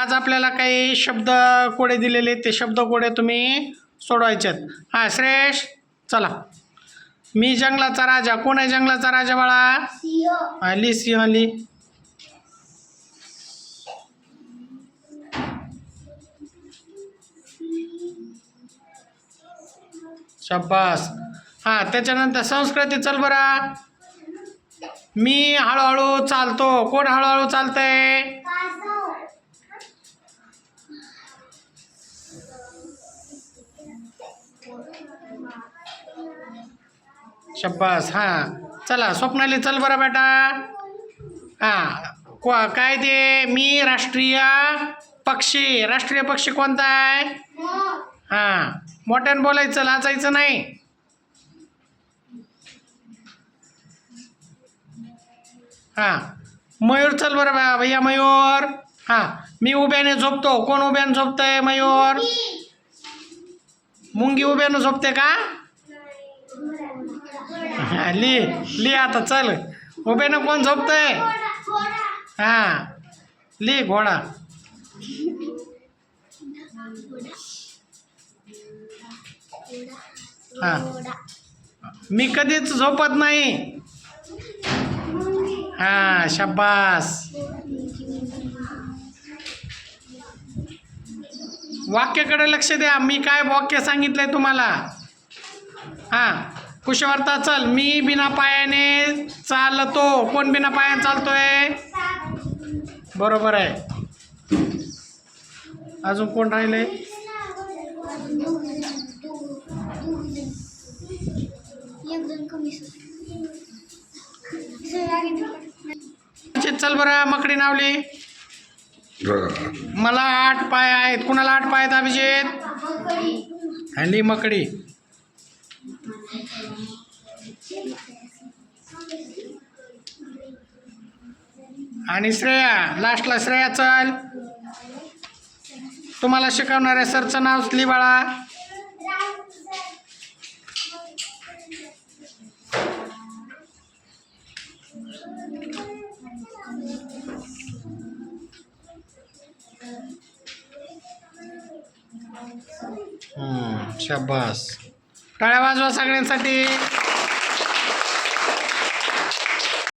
आज आपल्याला काही शब्द कोडे दिलेले ते शब्द कोडे तुम्ही सोडवायचे आहेत हां श्रेष चला. मी जंगलाचा राजा. कोण आहे जंगलाचा राजा बाळा? सिंह. हा, ली सिंह ली शब्बास हां त्याच्यानंतर संस्कृती चल बरा. मी हळूहळू चालतो. कोण हळूहळू चालतंय? शब्बास हां. चला स्वप्नाली चल बरं बेटा. हां को काय ते? मी राष्ट्रीय पक्षी. राष्ट्रीय पक्षी कोणता आहे? हां मोठ्यानं बोलायचं लाचायचं नाही. हां मयूर चल बरं बा भैया मयूर. हां मी उभ्याने झोपतो. कोण उभ्याने झोपतंय मयूर? मुंगी उभ्यानं झोपते का? ली ली आता चल. उभ्यानं कोण झोपतंय? घोडा हां. ली घोडा. हां. मी कधीच झोपत नाही. हां शब्बास वाक्याकडे लक्ष द्या. मी काय वाक्य सांगितलंय तुम्हाला? हां. कुशवार्ता चल मी बिना पायाने चालतो. कोण बिना पायाने चालतोय? बरोबर आहे. अजून कोण राहिले चल बरं मकडी नावली. मला आठ पाय आहेत. कुणाला आठ पाय आहेत अभिजित? हल्ली मकडी. आणि श्रेया लास्टला श्रेया चल. तुम्हाला शिकवणाऱ्या सरचं नाव असली बाळा हम्म, शाबास. टाळ्या वाजवा सगळ्यांसाठी.